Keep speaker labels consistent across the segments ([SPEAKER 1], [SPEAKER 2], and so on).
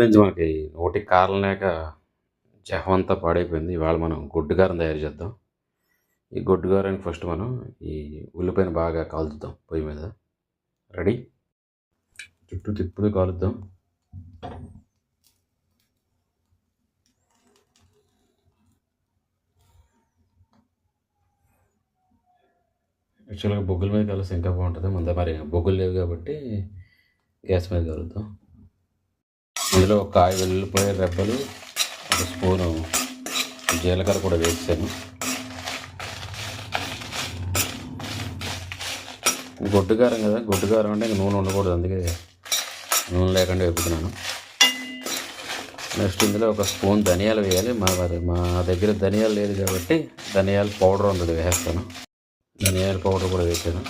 [SPEAKER 1] నుంచి మనకి ఒకటి కారణం లేక జహవంతా పాడైపోయింది. ఇవాళ మనం గొడ్డుగారం తయారు చేద్దాం. ఈ గొడ్డుగారానికి ఫస్ట్ మనం ఈ ఉల్లిపాయను బాగా కాల్చుద్దాం పొయ్యి మీద. రెడీ? చుట్టూ తిప్పుడు కాలుద్దాం. యాక్చువల్గా బొగ్గుల మీద కలిసి ఇంకా బాగుంటుంది. ముందే మరి బొగ్గులు లేవు కాబట్టి గ్యాస్ మీద కలుద్దాం. ఇందులో కాయ వెల్లుల్లిపాయ రెబ్బలు ఒక స్పూను జీలకర్ర కూడా వేసాను. గొడ్డుకారం కదా గొడ్డుకారం అంటే ఇంక నూనె ఉండకూడదు అందుకే నూనె లేకుండా వేపుతున్నాను. నెక్స్ట్ ఇందులో ఒక స్పూన్ ధనియాలు వేయాలి. మా మరి మా దగ్గర ధనియాలు లేదు కాబట్టి ధనియాల పౌడర్ ఉంటుంది వేస్తాను. ధనియాల పౌడర్ కూడా వేసాను.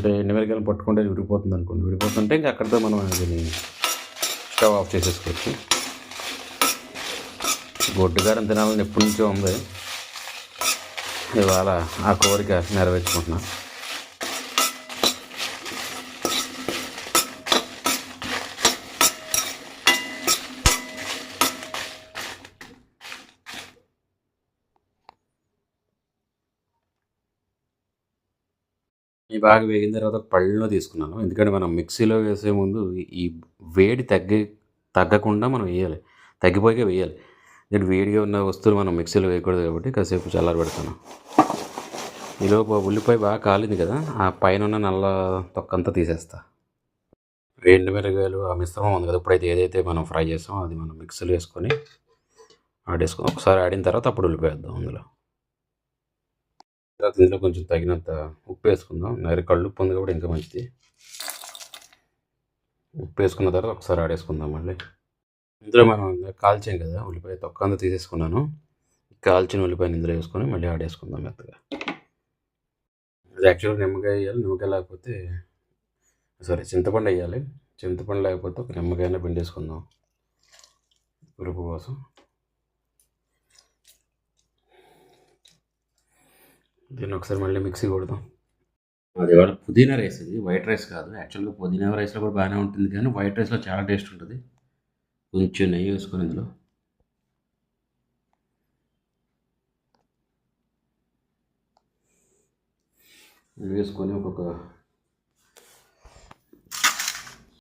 [SPEAKER 1] అంటే ఎండుమిరకాయలు పట్టుకుంటే విడిపోతుంది అనుకోండి విడిపోతుంటే ఇంకా అక్కడితో మనం దీన్ని స్టవ్ ఆఫ్ చేసేసుకోవచ్చు. గొడ్డుగారం తినాలని ఎప్పటి నుంచో ఉంది. ఇవాళ ఆ కోరిక నెరవేర్చుకుంటున్నాను ఈ బాగా వేగిన తర్వాత పళ్ళలో తీసుకున్నాను. ఎందుకంటే మనం మిక్సీలో వేసే ముందు ఈ వేడి తగ్గి తగ్గకుండా మనం వేయాలి. తగ్గిపోయాక వేయాలి. నేను వేడిగా ఉన్న వస్తువులు మనం మిక్సీలో వేయకూడదు కాబట్టి కాసేపు చల్లారి పెడతాను ఈలోపు ఉల్లిపాయ బాగా కాలింది కదా ఆ పైన ఉన్న నల్ల తొక్కంతా తీసేస్తా. రెండు మిరగాయలు ఆ మిశ్రమం ఉంది కదా ఇప్పుడైతే ఏదైతే మనం ఫ్రై చేస్తామో అది మనం మిక్సీలో వేసుకొని ఆడేసుకుందాం. ఒకసారి ఆడిన తర్వాత అప్పుడు ఉల్లిపాయ వేద్దాం అందులో. ఇందులో కొంచెం తగినంత ఉప్పు వేసుకుందాం. నరి కళ్ళు ఉప్పు ఉంది కాబట్టి ఇంకా మంచిది. ఉప్పు వేసుకున్న తర్వాత ఒకసారి ఆడేసుకుందాం మళ్ళీ. ఇందులో మనం కాల్చాం కదా ఉల్లిపాయ తొక్క అంతా తీసేసుకున్నాను. కాల్చిన ఉల్లిపాయని ఇందులో వేసుకొని మళ్ళీ ఆడేసుకుందాం మెత్తగా. అది యాక్చువల్గా నిమ్మకాయ వేయాలి నిమ్మకాయ లేకపోతే సారీ చింతపండు వేయాలి. చింతపండు లేకపోతే ఒక నిమ్మకాయన పిండేసుకుందాం. పురుపు కోసం. దీన్ని ఒకసారి మళ్ళీ మిక్సీ కొడదాం. అది ఇవాళ పుదీనా రైస్ ఇది. వైట్ రైస్ కాదు. యాక్చువల్గా పుదీనా రైస్లో కూడా బాగానే ఉంటుంది కానీ వైట్ రైస్లో చాలా టేస్ట్ ఉంటుంది. కొంచెం నెయ్యి వేసుకొని ఇందులో. వేసుకొని ఒక్కొక్క